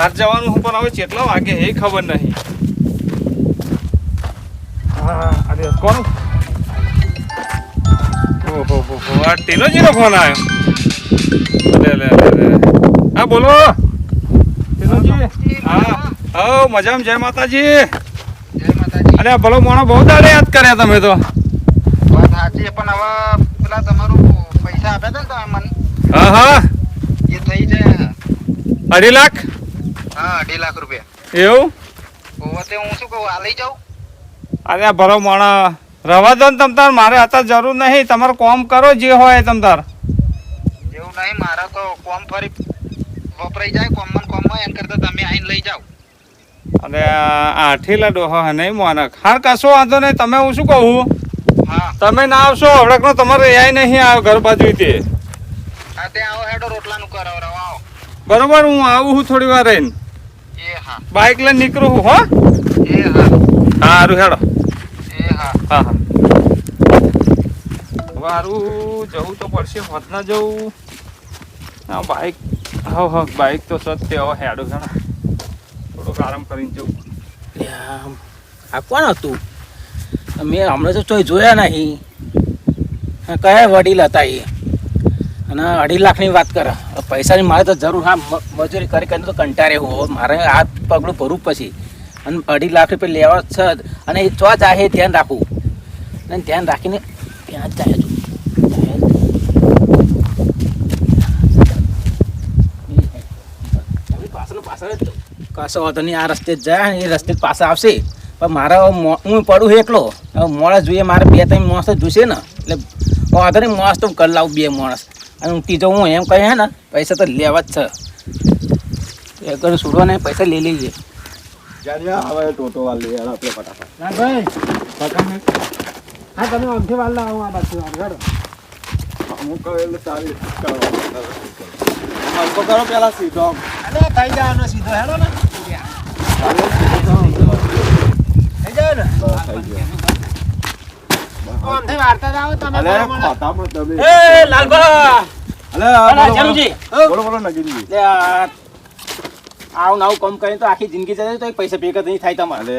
બહાર જવાનું હું પણ હવે કેટલા વાગે એ ખબર નહીં. હા અરે કોણ? ઓહો હો હો આ ટેલોજીનો ફોન આવ્યો. લે લે લે હા બોલો. ટેલોજી હા હો મજામાં જય માતાજી. જય માતાજી. અરે ભલો મોણો બહુ દાડે યાદ કર્યા તમે તો. વાત સાચી પણ હવે પેલા તમારું પૈસા આપ્યા હતા ને તમે મને? હા હા. એ થઈ જાય. અઢી લાખ? હા અઢી લાખ રૂપિયા. એવું? હવે હું શું કહું આ લઈ જાઉં? અરે આ ભરો મોણા રવા દો ને તમ તાર મારે અત્યારે જરૂર નહીં. તમારે કોમ કરો જે હોય તમ તાર. એવું નહીં મારા તો કોમ ફરી વપરાઈ જાય કોમમાં ને કોમમાં એમ કરતા તમે આઈને લઈ જાઓ. અરે આઠીલા ડોહો નહીં મોનક. હાર કશો વાંધો નહીં તમે હું શું કહું? હા. તમે ના આવશો હવડકનો તમારે યાય નહીં આવે ઘર બાજુ તે હા આવો હેડો રોટલાનું કરાવો આવો. બરોબર હું આવું છું થોડી વાર રહીને. હા બાઇક લઈને નીકળું હું હો? એ હા. સારું હેડો. એ હા. હા હા. વારું જવું તો પડશે હોત ના જવું. હા બાઇક હવ હવ બાઇક તો સત્ય હવે હેડો હેડો. થોડોક આરામ કરીને જવું. આ કોણ હતું? મેં હમણાં તો ચોય જોયા નહીં. કયા વડીલ હતા એ? અને અઢી લાખની વાત કરે. પૈસાની મારે તો જરૂર હા મજૂરી કરી કરીને તો કંટાળે હો. મારે હાથ પગલું ભરવું પછી અને અઢી લાખ રૂપિયા લેવા જ છે જ. અને એ ચો જાહે ધ્યાન રાખવું. અને ધ્યાન રાખીને ત્યાં જ જાય કશો વાંધો નહીં આ રસ્તે જ જાય એ રસ્તે પાછા આવશે. પણ મારે મો- હું પડું એકલો. હવે માણસ જોઈએ મારે બે ત્રણ માણસ જ જોઈશે ને. એટલે વાંધો નહીં માણસ તો કરી લાવું બે માણસ. અને હું ત્રીજો હું એમ કહે ને પૈસા તો લેવા જ છે. એ કરું છોડવા ને પૈસા લઈ લઈએ હવે ટોટો વાળ લઈ આપણે ફટાફટ. ભાઈ હા તમે અમથી વાળ લાવો આ બાજુ આગળ અમુક એટલે ચાલી હલકો કરો પેલા સીધો અરે થઈ જવાનો સીધો હેડો ને. થઈ જાય ને આમથી વાળતા જાઓ તમે અલે બરાબર ને? ખાતામાં તમે. એ લાલભા! અલે અલા, બોલો, બોલો. બોલો લે આવું ને આવું કામ કરીને તો આખી જિંદગી જાય તો પૈસા ભેગા નહીં થાય તમારે.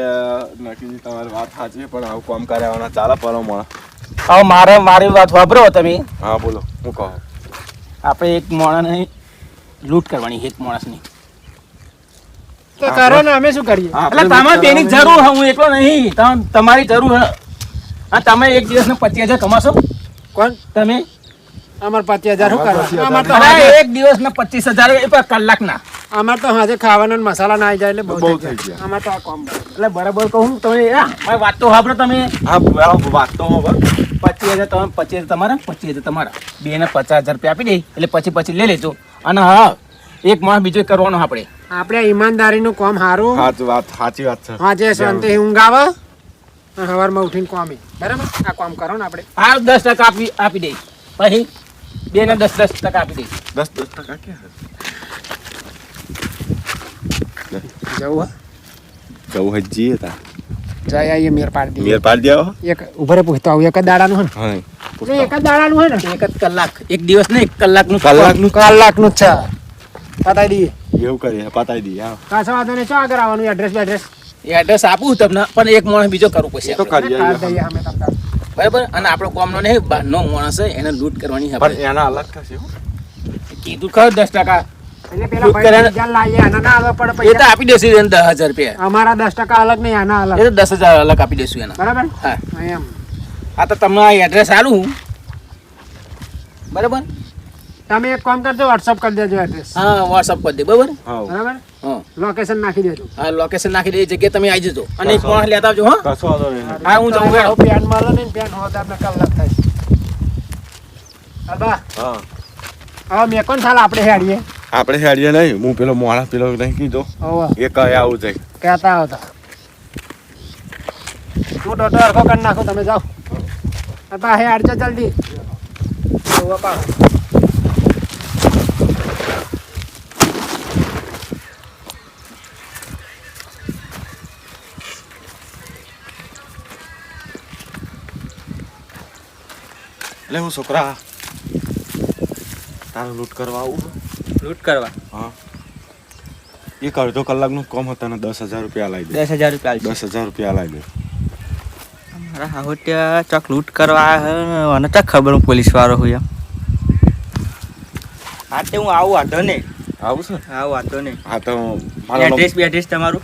નકીજી તમારી વાત સાચી પણ આવું કામ કર્યા ચાલે પરો મોણા હવે મારે મારી વાત વાપરો તમે. હા બોલો હું કહો. આપણે એક માણસને લૂંટ કરવાની એક માણસની. તો કરો ને અમે શું કરીએ? એટલે તમારે તેની જરૂર હું એટલો નહીં તમારી જરૂર હા તમે એક દિવસના પચીસ હજાર કમાશો? કોણ? તમે? અમાર પચીસ હજાર શું અમાર કરવા 25,000. અમાર તો એક દિવસના પચીસ હજાર એ પણ કલાકના. અમાર તો હાજે ખાવાના મસાલા ના આવી જાય એટલે બહુ થઈ ગયા. અમાર તો આ કોમ એટલે બરાબર કહું તમે હા, મારી વાત તો સાંભળો તમે. હા વાત તો પચીસ હજાર તમે પચીસ હજાર તમારા પચીસ હજાર તમારા. બે ને પચાસ હજાર રૂપિયા આપી દે એટલે પછી પછી લઈ લેજો. અને હા એક માણસ બીજો કરવાનો આપણે. આપણે ઈમાનદારીનું કામ સારું સાચી વાત સાચી વાત છે. હા જે શાંતિ ઊંઘ આવે. સવારમાં ઉઠીને કોમી. બરાબર? આ કામ કરો ને આપણે. હા દસ ટકા આપી આપી દઈ પછી બે ને દસ દસ ટકા આપી દે. દસ દસ ટકા ક્યાં જવું જવું હજી હતા જય આવીએ મેર પાડી મેર પાડી દઈએ એક ઉભરે પૂછતો આવું એક જ દાડાનું હે હા ને એક જ દાડાનું હોય ને? એક જ કલાક. એક દિવસ ને એક કલાકનું કલાકનું કલાકનું જ છે. પતાવી દઈએ. એવું કરીએ પતાવી દઈએ હા. કાંસા વાંધો નહીં ચો આગળ આવવાનું એડ્રેસ બેડ્રેસ એડ્રેસ આપું તમને પણ એક માણસ બીજો કરવું પડશે. તો તમને. બરાબર? અને આપણો કોમનો નહીં બહારનો માણસ છે એને લૂંટ કરવાની છે પણ એના અલગ થશે કીધું ખરું દસ ટકા. એટલે પેલા લૂંટ ભાઈ કર્યા- આના ના આવે પડે એ તો આપી દેશું દસ હજાર રૂપિયા. અમારા દસ ટકા અલગ નહીં આના અલગ. તો દસ હજાર અલગ આપી દઈશું એના. બરાબર? તમે એક કામ કરજો વોટ્સઅપ કરી દેજો એડ્રેસ હા વોટ્સઅપ કરી દે બરાબર? હા બરાબર? હા. લોકેશન નાખી દેજો. હા લોકેશન નાખી દે એ જગ્યાએ તમે આવી જજો. અને એક માણસ લેતા આવજો હા? કશો વાંધો નહીં. હા હું જાઉં ગયો પેન મારો ને પેન હોત આપણે કલાક થાય. અબા હા. હા મેં કોણ સાલ આપણે હેડીએ? આપણે હેડીએ નહીં. હું પેલો મોણા પેલો નહીં કીધો. એ કહે આવું છે કહેતા આવતા. હું ટોટો હરખો કરી નાખું તમે જાઓ. અબા હે હાડજો જલ્દી. જોવો. એટલે હું છોકરા. તારું લૂંટ કરવા આવું લૂંટ કરવા? હા. એક અડધો કલાકનું કોમ હતા ને દસ હજાર રૂપિયા લાવી દે. દસ હજાર રૂપિયા દસ હજાર રૂપિયા લાવી દે. મારા હાહોટ્યા ચક લૂંટ કરવા અને ચક ખબર હું પોલીસ વાળો હું એમ. હા તે હું આવું વાંધો નહીં. આવું છું આવું વાંધો નહીં. હા તો મારો એડ્રેસ બી એડ્રેસ તમારું?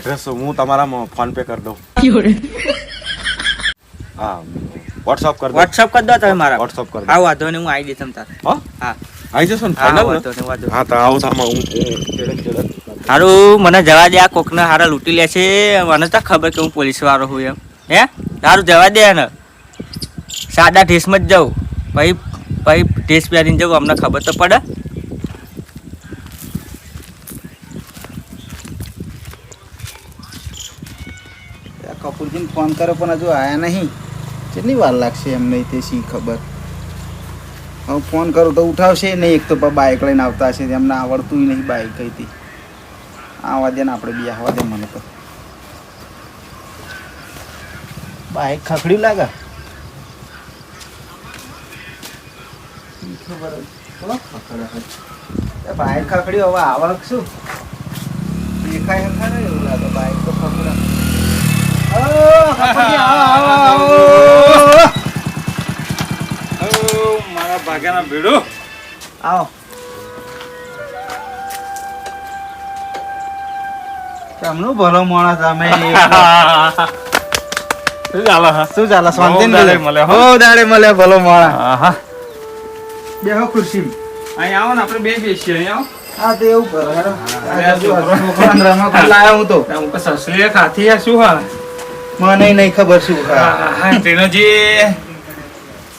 એડ્રેસ હું તમારા ફોન પે કરી દઉં. હા. વોટ્સઅપ કરી વોટ્સઅપ કરી દો તમે મારા. વોટ્સઅપ કરી આવો વાંધો નહીં હું આવી દઈશ તમતા હા? હા. આવી જશો ને? હા ફાઇનલ વાંધો નહીં વાંધો હા તો આવો તમે હું હારું મને જવા દે આ કોકને હારા લૂંટી લે છે. મને તો ખબર કે હું પોલીસ વાળો હું એમ. હે? હારું જવા દે ને સાદા ડ્રેસમાં જ જાઉં. પછી પછી ડ્રેસ પહેરીને જાઉં અમને ખબર તો પડે. કપૂરજીને ફોન કર્યો પણ હજુ આયા નહીં. કેટલી વાર લાગશે એમ નહીં તે શી ખબર? હવે ફોન કરું તો ઉઠાવશે નહીં, એક તો બાઇક લઈને આવતા હશે, એમને આવડતું નહીં બાઇક હતી આવવા દે ને આપણે બી આવવા દે મને તો. બાઇક ખખડ્યું લાગે? ખબર? બાઇક ખખડ્યું, હવે આવક શું? દેખાય ખરે એવું લાગે બાઇક તો ખખડે ઓ, કપૂરજી, આવો, આવો, આવો. ઓ, મારા ભાગ્યાના આવો ને આપણે બે બેસીએ અહીં આવો હા તો એવું કરો હું તો હું તો આ શું હા મને નહીં ખબર શું તેનોજી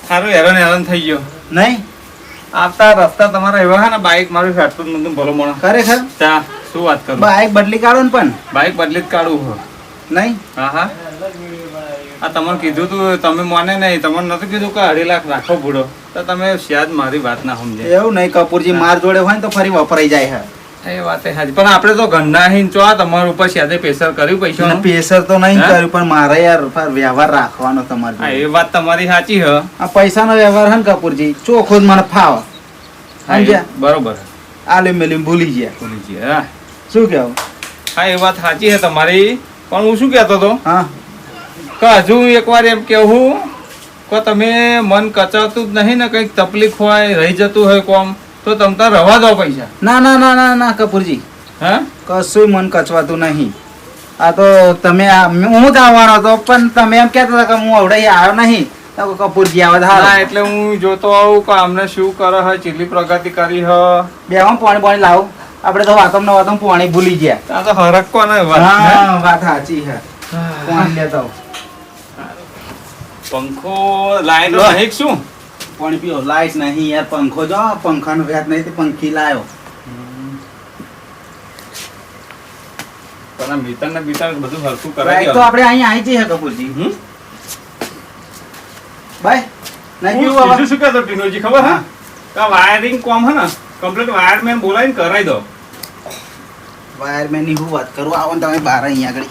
સારું હેરાન હેરાન થઈ ગયો. નહીં? આવતા રસ્તા તમારા એવા હે ને બાઈક મારું ફેટતું નતું ભલો મોણો. ખરેખર? ચા શું વાત કરું? બાઈક બદલી કાઢો ને પણ. બાઈક બદલી જ કાઢું હો. નહીં? હા હા. આ તમને કીધું તું તમે માને નહીં તમને નતું કીધું કે અઢી લાખ રાખો ભૂડો. તો તમે શાયદ મારી વાત ના સમજે એવું નહીં કપૂરજી માર જોડે હોય ને તો ફરી વપરાઈ જાય હે. એ વાત હાજી પણ આપણે તો ગંડા હિન ચો આ તમારા ઉપર શાયદ પ્રેશર કર્યું પૈસા પ્રેશર તો નહીં કર્યું પણ મારે યાર વ્યવહાર રાખવાનો તમારે એ વાત તમારી સાચી હ. આ પૈસાનો વ્યવહાર હે કપૂરજી ચોખ્ખો જ મને ફાવ. સમજ્યા? બરોબર. આલે મેલી ભૂલી ગયા. ભૂલી ગયા. શું કેવું? હા એ વાત સાચી છે તમારી. પણ હું શું કહેતો તો હા. કે હજુ એકવાર એમ કેવું કે તમે મન કચાતું જ નહીં ને કંઈક તકલીફ હોય રહી જતું હોય કોમ તો તમ તાર રવા દો પૈસા. ના ના ના ના ના કપૂરજી. હા? કશું મન કચવાતું નહીં. આ તો તમે હું જ આવવાનો હતો પણ તમે એમ કહેતા હતા કે હું અવડાઈ આવ્યો નહીં. તો કપૂરજી આવે હા એટલે હું જોતો આવું કે આમને શું કરે હ ચીલી પ્રગતિ કરી હ. બે હું પાણી પાણી લાવું. આપણે તો વાતમ ને વાતમ પાણી ભૂલી ગયા. આ તો હરક કોને વાત હા વાત સાચી હે. પાણી લેતા પંખો લાઈન લો. શું? પાણી પીઓ લાઈટ નહીં યાર પંખો જો પંખાનો વ્યાજ નહીં પંખી લાયો. પણ મિત્ર ને બીતર બધું હરખું કરાય તો આપણે અહીં આવી જઈએ કપૂરજી? બાય નહીં હું બીજું શું કહેતો ટીનોજી ખબર હા. કે વાયરિંગ કોમ હે ને કમ્પ્લીટ વાયરમેન બોલાવીને કરાવી દો. વાયરમેનની હું વાત કરું? આવો ને તમે બહાર અહીંયા આગળ.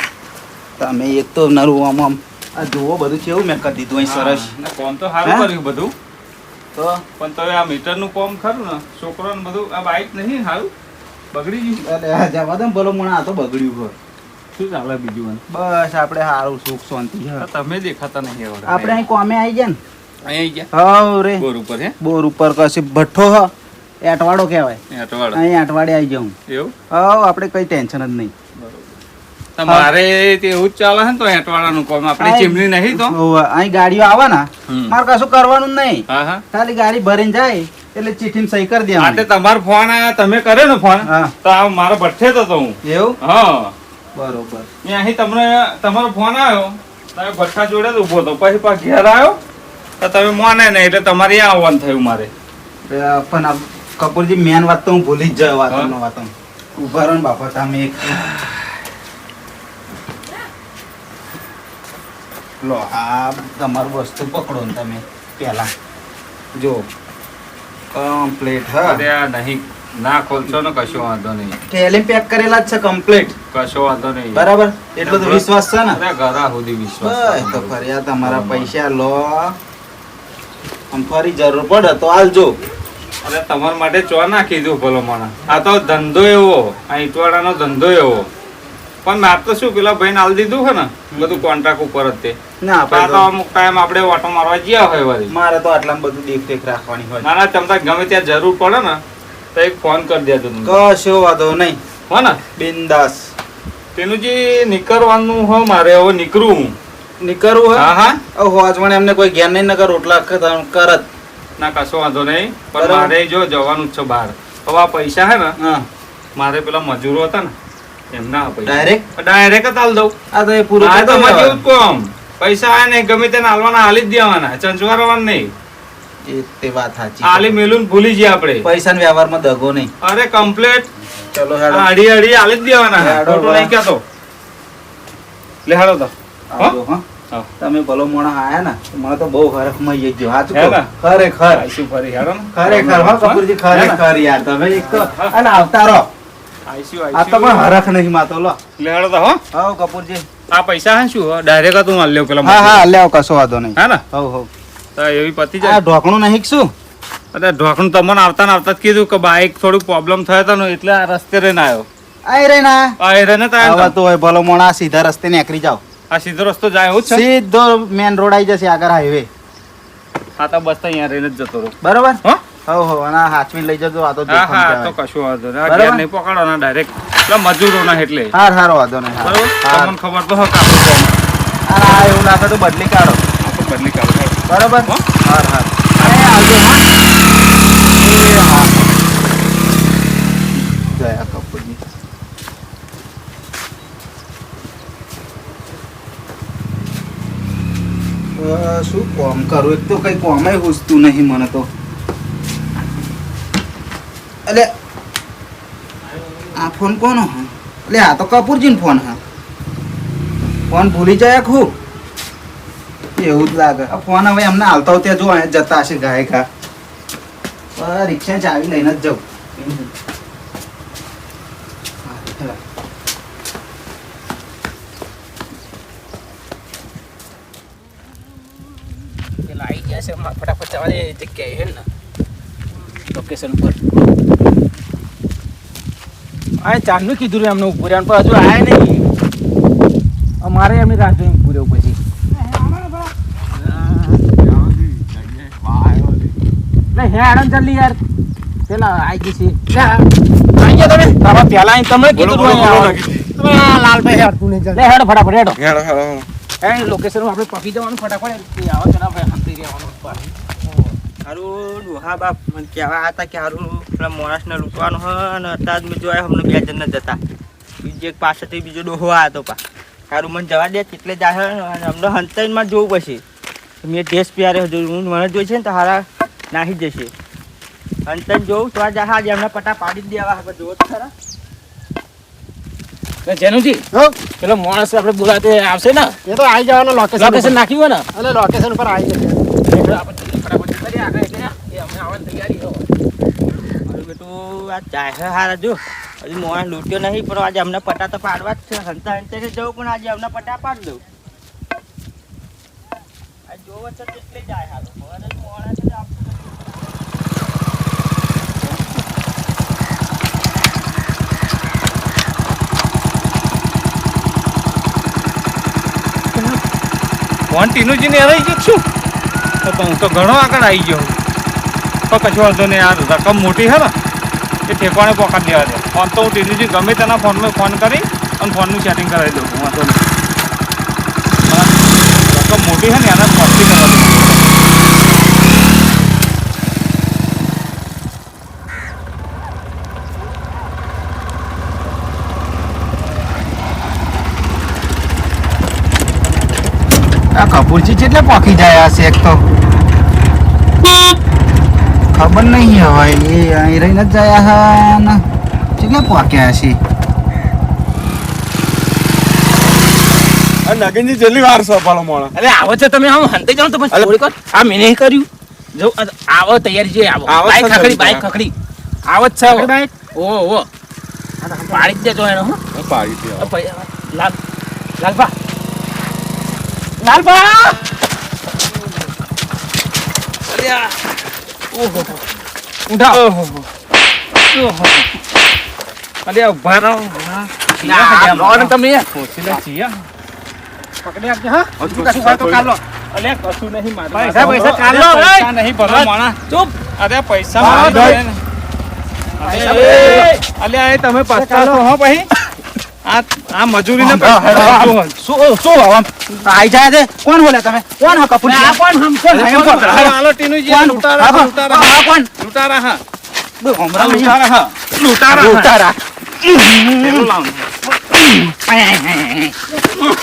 તમે એક તો નરું આમ આમ. આ જુઓ બધું કેવું મેં કરી દીધું અહીં સરસ. કોમ તો સારું કર્યું બધું. તો? પણ તો આ મીટરનું કોમ ખરું ને. છોકરો ને બધું આ બાઇક નહીં સારું બગડી ગયું. અરે જવા દે બોલો ભલો મને આ તો બગડ્યું હોય. શું ચાલે બીજું બસ આપણે સારું સુખ શાંતિ તમે દેખાતા નહીં એવડા. આપણે અહીં કોમે આવી ગયા ને? અહીં ગયા? રે. બોર ઉપર હે? બોર ઉપર કશી ભઠ્ઠો હ. એટવાડો કહેવાય. એ અટવાડો અહીં અટવાડે આવી જાઉં. એવું? હવ આપણે કઈ ટેન્શન જ નહીં. તમારે તે એવું જ ચાલે છે ને તો એટવાડાનું કોમ. આપણે. ચીમની નહીં તો? અહીં ગાડીઓ આવે ને મારે કશું કરવાનું નહીં. ખાલી ગાડી ભરીને જાય એટલે ચીઠી સહી કરી દે માટે તમારો ફોન આયા તમે કર્યો ને ફોન? તો આ મારો ભઠ્ઠે તો હું. એવું? હા. બરોબર. મેં અહીં તમને તમારો ફોન આવ્યો તમે ભઠ્ઠા જોડે જ ઊભો હતો. પછી પાછો ઘેર આવ્યો તો તમે મોને નહીં એટલે તમારે અહીંયા આવવાનું થયું મારે. પણ કપૂરજી મેન વાત તો હું ભૂલી જ જાય વાત? વાતો ઊભા રહો ને બાપા તમે એક લો આ તમારું વસ્તુ પકડો ને તમે પહેલા. જો કમ્પ્લીટ હા. નહીં. ના ખોલશો ને કશો વાંધો નહીં. થેલી પેક કરેલા જ છે કમ્પ્લીટ કશો વાંધો નહીં. બરાબર? એટલો તો વિશ્વાસ છે ને? ઘરા સુધી વિશ્વાસ તો ફરી આ તમારા પૈસા લો. ફરી જરૂર પડે તો આલજો અરે તમારા માટે ચો નાખી દઉં ભલો મને આ તો ધંધો એવો આ ઈટવાડાનો ધંધો એવો. પણ મેં તો શું પેલા ભાઈ આલ દીધું છે ને બધું કોન્ટ્રાક્ટ ઉપર જ તે. ના તો અમુક ટાઈમ આપણે ઓટો મારવા ગયા હોય વળી. મારે તો આટલામાં બધું દેખરેખ રાખવાની હોય. ના ના તમને ગમે ત્યાં જરૂર પડે ને તો એક ફોન કરી દેજો તમે. કશો વાંધો નહીં. હો ને? બિંદાસ. તેનું જે નીકળવાનું હો મારે હવે નીકળું હું. નીકળવું હોય હા હા. હોજવાને એમને કોઈ જ્ઞાન નહીં નગર રોટલા કરત. ના કશો વાંધો નહીં પણ મારે જો જવાનું જ છે બહાર. હવે આ પૈસા હે ને મારે પેલા મજૂરો હતા ને તમે ભલો મોણા આયા ને મને તો બહુ હરખમાં ગયો હા તો ખરેખર. શું ફરી હેડો ખરેખર હા કપૂરજી ખરેખર યાર તમે અને આવતા રહો આ કપૂરજી. આ પૈસા હા શું? ડાયરેક્ટ તું હાલ લેવ પેલા હા કશો વાંધો નહીં. હા ને? તો એવી પતી જાય. ઢોકણું નહીં શું અરે ઢોકણું તમને આવતા ને આવતા જ કીધું કે બાઇક થોડું પ્રોબ્લેમ થયો હતો એટલે આ રસ્તે રહીને આવ્યો આઈ રે ના. આઈ રે ને તાય હોય ભલો મોણા સીધા રસ્તે નીકળી જાવ આ સીધો રસ્તો જાય સીધો મેન રોડ આવી જશે આગળ હાઈવે હા તો બસ તો અહીંયા રહીને જ જતો રહો. બરોબર? હા? હો હો અને લઈ જજો આ તો તો કશું વાંધો નહીં. હાર હારો વાંધો નહીં બરોબર? એવું લાગે તો શું કોમ કરું? એક તો કઈ કોમે હુસતું નહીં મને તો. એટલે આ ફોન કોનો હા? એટલે આ તો કપૂરજીનો ફોન હા. ફોન ભૂલી જાય ખૂબ. એવું જ લાગે. ફોન હવે એમને હાલતા ત્યાં જો અહીંયા જતા હશે ગાય ગા રિક્ષા ચાવી લઈને જ જવું. ફટાફટ જવા દે જગ્યાએ હે ને લોકેશન પર. આ ચાંદનું કીધું એમને ઉભું રહ્યા પણ હજુ આવ્યા નહીં. અમારે એમની રાહ જોઈને ઉભું પછી હે આણંદ ચાલી યાર. પેલા આઈ ગઈ છે. આવી ગયા તમે? તારા પેલા અહીં તમે કીધું લાલભાઈ યાર તું નહીં ચાલે હેડો ફટાફટ હેડો. હેડો હેડો એ લોકેશન આપણે પહોંચી જવાનું ફટાફટ. આવો જનાબ શાંતિ રહેવાનું હારું ડોહા બાપ મને કહેવા હતા કે સારું આપણા મોણસને લૂંટવાનો હ અને અત્યારે મેં જોયા હમણાં બે જણને જતા બીજું એક પાસેથી બીજો ડોહો આવ્યો પા. સારું મને જવા દે કેટલે જાય અને અમને હંતાઈનમાં જોવું પછી મેં ટેસ્ટ પ્યારે હું મને જોઈ છે ને તો નાહી જશે. હંતાઈને જોઉં તો આ જહાજ એમને પટા પાડી જ દેવા હવે જોવો તો ખરા. જેનુજી પેલો માણસ આપડે બોલાતે આવશે ને? એ તો આવી જવાનું લોકેશન લોકેશન નાખ્યું ને? એટલે લોકેશન પર આવી જશે. આપણે આ ચાહે હારા જો. હજી મોણ લૂટ્યો નહીં, પણ આજે અમને પટા તો પાડવા જ છે. હંતા હંતે જવું પણ આજે અમને પટા પાડી દઉં. આ જોવો છે એટલે જાય હાલો. મોણ છે આપણું. ફોન ટીનુજીને હરાઈ ગયો છું. તો હું તો ઘણો આગળ આવી ગયો. તો કશું વાંધો નહીં, આ રકમ મોટી હે ને. એ ઠેકવાને પકડી દેવા છે ફોન તો હું ટીટીજી ગમે તેના ફોનમાં ફોન કરી અને ફોનનું ચેટિંગ કરાવી દઉં હું વાંધો નહીં રકમ મોટી છે ને એના પહોંચી કરવા આ કપૂરજી જેટલે પોકી જાય આ શેખ તો ખબર નહીં હવે એ અહીં રહીને જ જાય હા ને. કેટલે પહોંચ્યા છે? નગનજી જલ્દી વાર છો પાલો મોણા. અરે આવો છો તમે આમ હંતે જાવ તમે થોડી કર આ મેને કર્યું. જો આવો તૈયારી છે આવો. બાઈક ખકડી બાઈક ખકડી આવો જ છે બાઈક ઓ ઓ. પાડી દેજો એનો હું. પાડી દે. લાલ લાલબા લાલબા અરે ઓહો ઊંધા ઓહો અરે તમે? પોછી લે કશું નહીં મારું પૈસા પૈસા કાલો પૈસા નહીં ભરો માણા. ચૂપ. અરે પૈસા મારો અલે તમે પાછા હો પછી આ આ મજૂરીને શું શું આમ? આઈ જાય છે? કોણ બોલે તમે? કોણ હો કપૂર આ કોણ હમકો એમ કોણ? હાલો, હાલો, ટીનુજી, આ લૂંટારા, હા, કોણ? લૂંટારા, હા. હમણાં આ લૂંટારા, હા. લૂંટારા, હા. ઉતારા પેલું લાવો.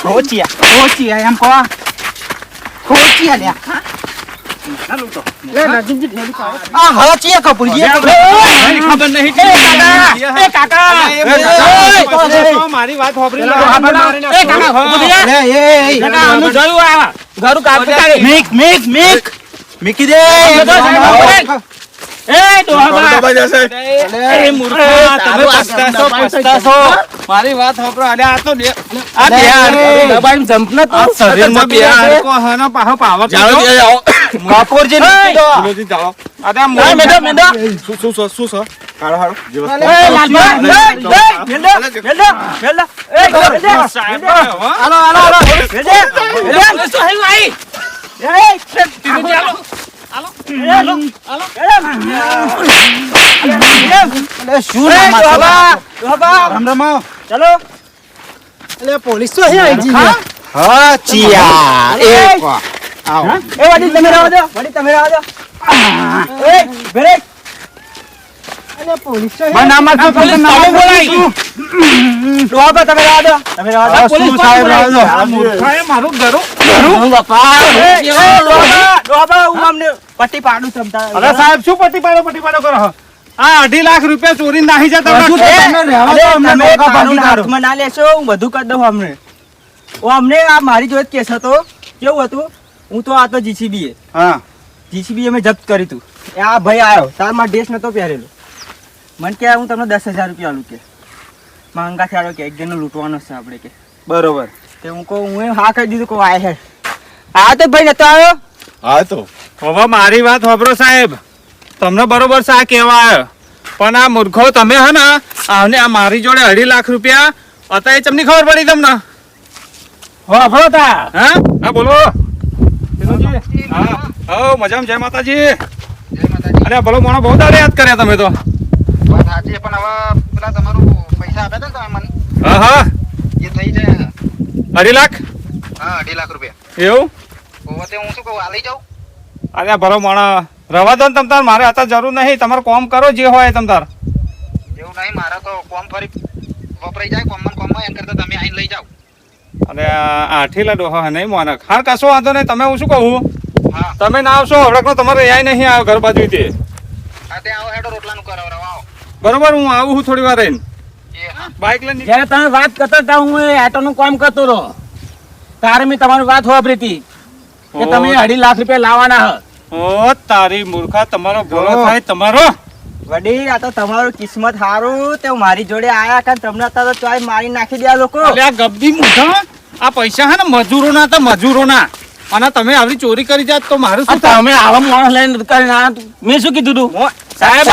ખોચિયા. ખોચિયા એમ કહો. ખોચિયા લ્યા. મારી વાત કાઢી. મિક દે તો. દબાઈ. મારી વાત સાંભળો. અલ્યા, આ તો આ બે દબાઈને જમ્પ નતું. આ શરીરમાં બે હાડકો પાવર કપૂરજી નીકળી દો. જાઓ અરે મૂર્ખ- મેંદો, મેંદો. શું શું શું શું શું? હાલો હારો જીવ એ લાલભાઈ, એ, એ, મેંદો, મેંદો, મેંદો. એ, મેંદો. સાહેબ, હાલો, હાલો, હાલો. મેંદો, મેંદો. થયું ભાઈ? એ, આવો. ચલો. પોલીસ તો અહીંયા આવી ગઈ હા ચિયા. એ કો. આવો. એ વડી તમે રહો દો વડી તમે રહો દો એ બ્રેક અને પોલીસ છે મને નામ આપજો, તમને નામ તમે બોલાય. ડોહાબા તમે રહો દો તમે રહો દો પોલીસ સાહેબ રહો દો. આ મૂર્ખાએ મારું ઘરો. હું બાપા. એ, ડોહાબા, ડોહાબા, હું અમને પટ્ટી પાડું સમતા અરે સાહેબ શું પટ્ટી પાડો પટ્ટી પાડો કરો? આ અઢી લાખ રૂપિયા ચોરી નાહી જતા તો. તમે તમે ના લેશો હું બધું કરી દઉં અમને. હું અમને આ મારી જોડે કેસ હતો. કેવું હતું? હું તો આ તો જીસીબી હા. જીસીબી અમે જપ્ત કરી તું. એ આ ભાઈ આવ્યો તારમાં ડ્રેસ નતો પહેરેલો. મને કે હું તમને દસ હજાર રૂપિયા આલું કે. માંગા આવ્યો કે એક જણનો લૂંટવાનો છે આપણે કે. બરોબર. તે હું કહું હું એમ હા કહી દીધું કહું આય હે. આ તો ભાઈ નતો આવ્યો હા તો. હવે મારી વાત વાપરો સાહેબ. તમને બરોબર છે આ કહેવા આવ્યો પણ આ મૂર્ખો તમે હે ને આને આ મારી જોડે અઢી લાખ રૂપિયા અત્યારે એ ચમની ખબર પડી તમને? વાપરો તા હા? હા બોલો. વિનોદજી? હા હો મજામાં જય માતાજી. જય માતાજી. અરે ભલો મોણો બહુ દાડે યાદ કર્યા તમે તો. વાત સાચી પણ હવે પેલા તમારું પૈસા આપ્યા હતા ને તમે મને? હા હા. એ થઈ જાય. અઢી લાખ? હા અઢી લાખ રૂપિયા. એવું? વખતે હું શું કહું આ લઈ જાઉં? અરે ભલો મોણો રવા દો ને તમ તાર મારે અત્યારે જરૂર નહીં. તમારે કોમ કરો જે હોય તમ તાર. એવું નહીં મારા તો કોમ ફરી વપરાઈ જાય કોમમાં ને કોમમાં. એમ કરતા તમે આઈને લઈ જાઓ. આ આઠીલા ડોહા નહીં મોનક. હાર કશો વાંધો નહીં તમે હું શું કહું? તમે ના આવશો હવડકનો તમારે યાય નહીં આવ્યો ઘર બાજુ તે હા તે આવો હેડો રોટલાનું કરાવો આવો. બરોબર હું આવું છું થોડી વાર. રહીને બાઇક લઈને જ્યારે તમે વાત કરતા હતા હું આટોનું કામ કરતો રહો તારે મેં તમારી વાત વાપરી હતી કે તમે અઢી લાખ રૂપિયા લાવવાના હ. ઓ તારી મૂર્ખા તમારો ભોળો થાય તમારો. વડી આ તો તમારું કિસ્મત સારું તે મારી જોડે આયા કારણ તમને અત્યારે તો ચોય મારી નાખી દે લોકો. ગબ્બી મૂઠા આ પૈસા હે ને મજૂરોના તો મજૂરોના અને તમે આવી ચોરી કરી જાત તો મારું શું તમે આવા માણસ લઈને કરીને આ મેં શું કીધું તું સાહેબ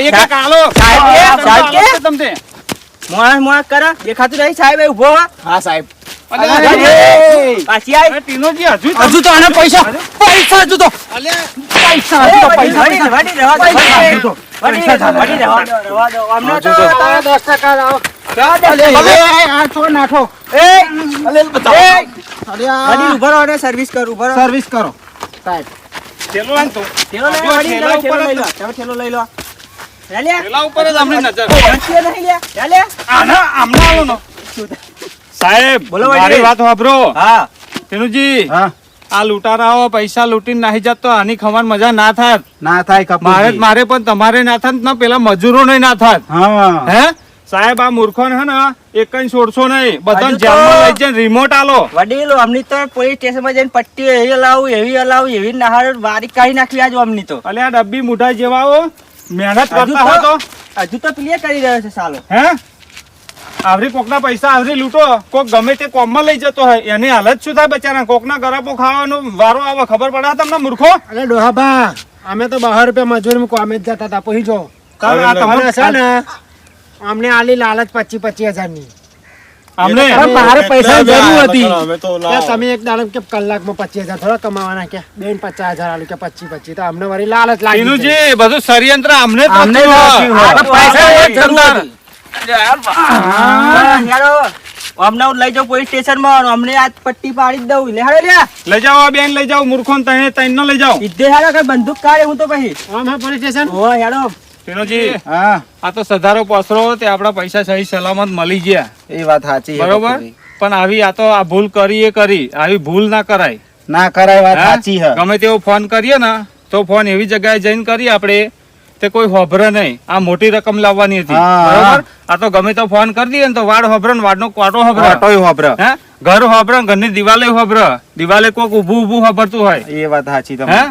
એક કાલો સાહેબ, સાહેબ, કે તમને મોણસ મોણસ કરે દેખાતું રહી સાહેબ એ ઊભો હા સાહેબ પાછી આય હજુ તો- હજુ તો આને પૈસા પૈસા હજુ તો પૈસા હજુ તો પૈસા પૈસા પૈસા દસ ટકા સર્વિસ કર, સર્વિસ કરો. થેલો થેલો લઈ લો, થેલા લઈ લો, થેલો લઈ લો. લે, લે. થેલા ઉપર જ આમની નજર. વચ્ચે નહીં લે, લે, લે. આના આમના આલો નો. સાહેબ બોલો, વડીલ. મારી વાત વાપરો. હા. આ લૂંટારાઓ પૈસા લૂંટીને નાહી જાત તો આની ખબર મજા ના થાત. ના થાય મારે મારે પણ તમારે ના થાત ના પેલા મજૂરો ના થાત. હા. હે? સાહેબ આ મૂર્ખો હે ને એક જ છોડશો નહીં. બધા જેલમાં લઈ જઈને રિમોટ આલો. વડીલો અમની તો પોલીસ સ્ટેશનમાં જઈને પટ્ટી એવી હલાવું એવી હલાવું એવી નહાર વારી કાઢી નાખી આજ અમની તો. અલે આ ડબ્બી મુઠા જેવાઓ મહેનત કરતા હો તો. હજુ તો ક્લિયર કરી રહ્યો છે સાલો. હે? આવરી કોકના પૈસા આવરી લૂંટો. કોક ગમે તે કોમમાં લઈ જતો હોય. એની હાલત શું થાય બચારા કોકના ગરાપો ખાવાનો વારો આવે ખબર પડે તમને મૂર્ખો? અરે ડોહાબા અમે તો બહાર રૂપિયા મજૂરી કોમે જ જતા હતા પછી જો તમારે છે ને અમને આલી લાલચ પચી પચી હજારની અમને મારે પૈસા જરૂર હતી. અમે તો કે તમે એક દાડો કે કલાકમાં પચીસ હજાર થોડા કમાવાના કે? બેન પચાસ હજાર આલુ કે પચી પચી તો અમને વળી લાલચ લાગી ગઈ. બધું ષડયંત્ર અમને અમને. હા, અમને લઈ જાવ પોલીસ સ્ટેશનમાં અમને આજ પટ્ટી પાડી દઉં. લે હેડો લઈ જાઓ બેન લઈ જાવ મૂર્ખો ને તઈને લઈ જાવ સીધે હેડો કે બંદૂક કાઢે હું તો પછી. આમ પોલીસ સ્ટેશન? ઓ હેડો. ટીનુજી હા. આ તો સધારો પસરો તે આપણા પૈસા સહી સલામત મળી ગયા. એ વાત સાચી બરોબર? પણ આવી આ તો આ ભૂલ કરી એ કરી આવી ભૂલ ના કરાય. ના કરાય વાત સાચી છે. ગમે તેવો ફોન કરીએ ને તો ફોન એવી જગ્યાએ જઈને કરીએ આપણે તે કોઈ હોભરે નહીં. આ મોટી રકમ લાવવાની હતી. બરોબર? આ તો ગમે તો ફોન કરી દઈએ ને તો વાડ હોભરે ને વાડનો ક્વાટો હોભરે. ઓટોય વાપરે. હે? ઘર હોભરે ઘરની દિવાલે હોભરે. દિવાલે કોક ઊભું ઊભું હોભરતું હોય. એ વાત સાચી તમે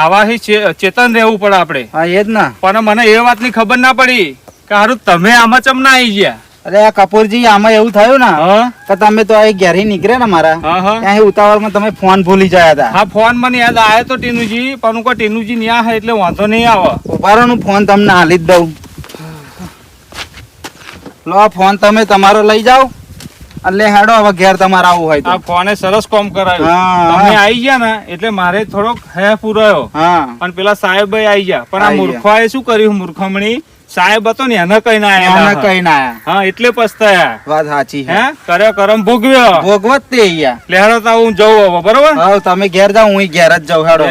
આવાથી ચેતન રહેવું પડે આપણે. હા એ જ ના. પણ મને એ વાતની ખબર ના પડી કે હારું તમે આમાં ચમ ના આવી ગયા. અરે આ કપૂરજી આમાં એવું થયું ને હા. કે તમે તો આ ઘેરી નીકળ્યા ને મારા. હા હા. ત્યાં ઉતાવળમાં તમે ફોન ભૂલી ગયા હતા. હા ફોન મને યાદ આવ્યો તો ટીનુજી પણ હું ટીનુજી ન્યા હે એટલે વાંધો નહીં આવે. ઉભારો નું ફોન તમને હાલી જ દઉં. લો આ ફોન તમે તમારો લઈ જાઓ. એટલે હેડો હવે ઘેર તમારે આવું હોય આ ફોને સરસ કોમ કરાયું. તમે હા. આવી ગયા ને એટલે મારે થોડોક હે. પૂરાયો પણ પેલા સાહેબ આવી ગયા. પણ આ આઈ ગયા. શું કર્યું? મૂર્ખમણી સાહેબ હતો ને એને કઈ ના એને કઈ ના. હા એટલે પસ્તાયા. વાત સાચી હે? કર્યો કરમ ભોગવ્યો. ભોગવત તે અહીંયા. લેહડો તો હું જઉં હવે બરોબર? હવે તમે ઘેર જાઓ હું ઘેર જ જાઉં. હેડો